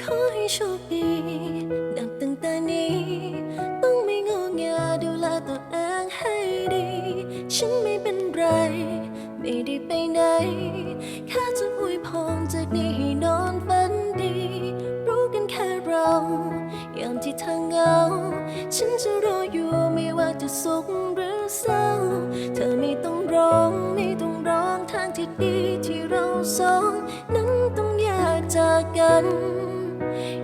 ขอให้โชคดีดังตึ หรือเศร้า เธอไม่ต้องร้องไม่ต้องร้องทางที่ดีที่เราสองนั้นต้องแยกจากกัน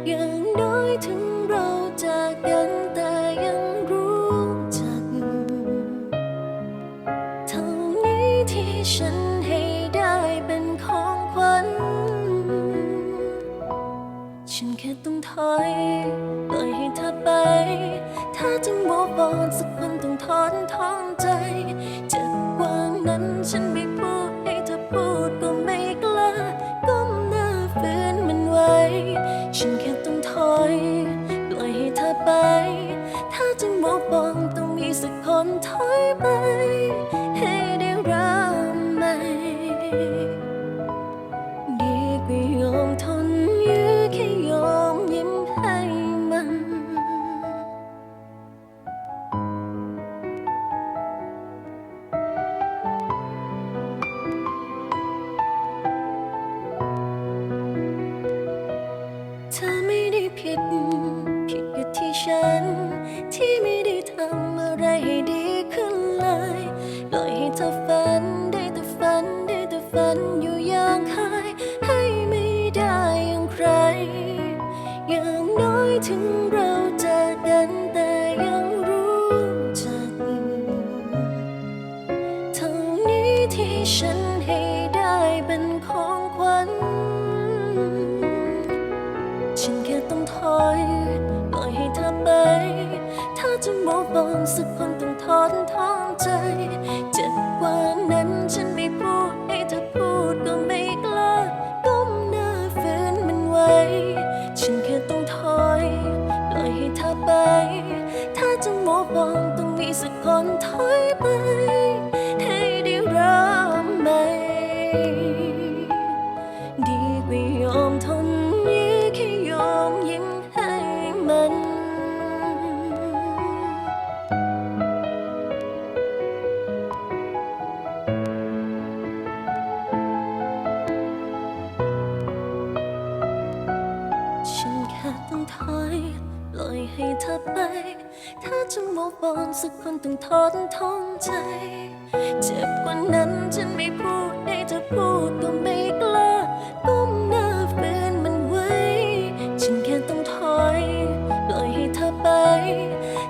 อย่างน้อยถึงเราจากกันแต่ยังรู้จักเท่านี้ที่ฉันให้ได้เป็นของขวัญฉันแค่ต้องถอยปล่อยให้เธอไป ถ้าจะโมบอนสักคนต้อง ท้องใจเจ็บกว่านั้นฉันไม่พูดให้เธอพูดก็ไม่กล้าก้มหน้าฝืนมันไว้ ฉันแค่ต้องถอยปล่อยให้เธอไป ถ้าจะโมบอกต้องมีสักคนถอยไป จะมองบอนสักคนต้องทอนท้องใจ เจ็บกว่านั้นฉันไม่พูดให้เธอพูดก็ไม่กล้าก้มหน้าฝืนมันไว้ ฉันแค่ต้องถอย ปล่อยให้เธอไป ถ้าจะมองบอนต้องมีสักคนถอยไป ให้เธอไป ถ้าจะมองบลสักคนต้องทอนท้องใจ เจ็บกว่านั้นฉันไม่พูดให้เธอพูดก็ไม่กล้าก้มหน้าฝืนมันไว้ ฉันแค่ต้องถอยปล่อยให้เธอไป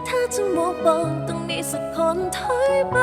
ถ้าจะมองบลต้องมีสักคนถอยไป